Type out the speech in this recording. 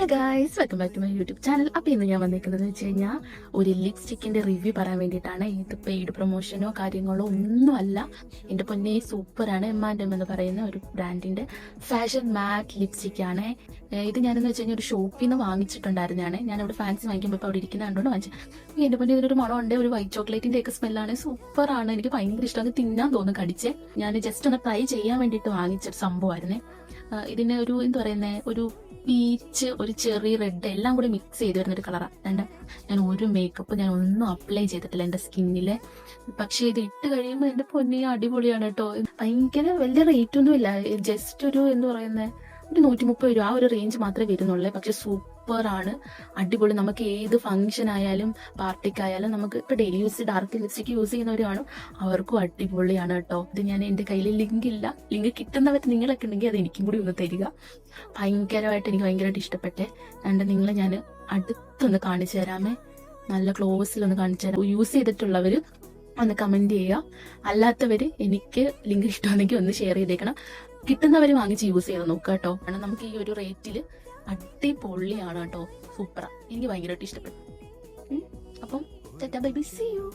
Hello guys welcome back to my YouTube channel അപ്പോൾ ഇന്ന് ഞാൻ വന്നിരിക്കുന്നത് വെച്ച് കഴിഞ്ഞാൽ ഒരു ലിപ്സ്റ്റിക്കിന്റെ റിവ്യൂ പറയാൻ വേണ്ടിയിട്ടാണ്. ഇത് പെയ്ഡ് പ്രൊമോഷനോ കാര്യങ്ങളോ ഒന്നുമല്ല. എന്റെ പൊന്നെ സൂപ്പറാണ് എം ആൻഡ് എം എന്ന് പറയുന്ന ഒരു ബ്രാൻഡിന്റെ ഫാഷൻ മാറ്റ് ലിപ്സ്റ്റിക്കാണ് ഇത് ഞാനെന്ന് വെച്ച് കഴിഞ്ഞാൽ ഒരു ഷോപ്പിൽ നിന്ന് വാങ്ങിച്ചിട്ടുണ്ടായിരുന്നതാണ്. അവിടെ ഫാൻസി വാങ്ങിക്കുമ്പോൾ ഇപ്പോൾ അവിടെ ഇരിക്കുന്ന കണ്ടുകൊണ്ട് വാങ്ങിച്ചു. എന്റെ പൊന്നെ ഇതിനൊരു മണമുണ്ട്. ഒരു വൈറ്റ് ചോക്ലേറ്റിന്റെ ഒക്കെ സ്മെല്ലാണ് സൂപ്പറാണ്. എനിക്ക് ഭയങ്കര ഇഷ്ടം. അത് തിന്നാൻ തോന്നുന്നു കടിച്ച്. ഞാൻ ജസ്റ്റ് ഒന്ന് ട്രൈ ചെയ്യാൻ വേണ്ടിയിട്ട് വാങ്ങിച്ചൊരു സംഭവമായിരുന്നേ ഇതിന് ഒരു എന്താ പറയുന്നത് ഒരു പീച്ച് ഒരു ചെറിയ റെഡ് എല്ലാം കൂടി മിക്സ് ചെയ്ത് വരുന്ന ഒരു കളറാണ് രണ്ട് ഞാൻ ഒരു മേക്കപ്പ് ഞാൻ ഒന്നും അപ്ലൈ ചെയ്തിട്ടില്ല എന്റെ സ്കിന്നിൽ പക്ഷെ ഇത് ഇട്ട് കഴിയുമ്പോൾ എന്റെ പൊന്നി അടിപൊളിയാണ് കേട്ടോ. ഭയങ്കര വലിയ റേറ്റ് ഒന്നും ഇല്ല ജസ്റ്റ് ഒരു എന്ന് പറയുന്നത് ഒരു നൂറ്റി മുപ്പത് രൂപ ആ ഒരു റേഞ്ച് മാത്രമേ വരുന്നുള്ളൂ. പക്ഷെ സൂപ്പർ ആണ്. അടിപൊളി. നമുക്ക് ഏത് ഫംഗ്ഷൻ ആയാലും പാർട്ടിക്കായാലും നമുക്ക് ഇപ്പൊ daily use dark lipstick use ചെയ്യുന്നവരാണ് അവർക്കും അടിപൊളിയാണ് കേട്ടോ ഇത് ഞാൻ എന്റെ കയ്യിൽ ലിങ്ക് ഇല്ല. ലിങ്ക് കിട്ടുന്നവർ നിങ്ങളൊക്കെ ഉണ്ടെങ്കിൽ അത് എനിക്കും കൂടി ഒന്ന് തരിക. ഭയങ്കരമായിട്ട് എനിക്ക് ഭയങ്കരമായിട്ട് ഇഷ്ടപ്പെട്ടെ. അതുകൊണ്ട് നിങ്ങളെ ഞാൻ അടുത്തൊന്ന് കാണിച്ചു തരാമേ. നല്ല ക്ലോസിൽ ഒന്ന് കാണിച്ചു തരാം. യൂസ് ചെയ്തിട്ടുള്ളവർ ഒന്ന് കമന്റ് ചെയ്യുക. അല്ലാത്തവർ എനിക്ക് ലിങ്ക് ഇഷ്ടമാണെങ്കിൽ ഒന്ന് ഷെയർ ചെയ്തേക്കണം. കിട്ടുന്നവർ വാങ്ങിച്ച് യൂസ് ചെയ്ത് നോക്കുക കേട്ടോ. കാരണം നമുക്ക് ഈ ഒരു റേറ്റിൽ അടിപൊളിയാണ് കേട്ടോ. സൂപ്പറാണ് എനിക്ക് ഭയങ്കരമായിട്ട് ഇഷ്ടപ്പെട്ടു. അപ്പം ബൈ ബൈ സി യു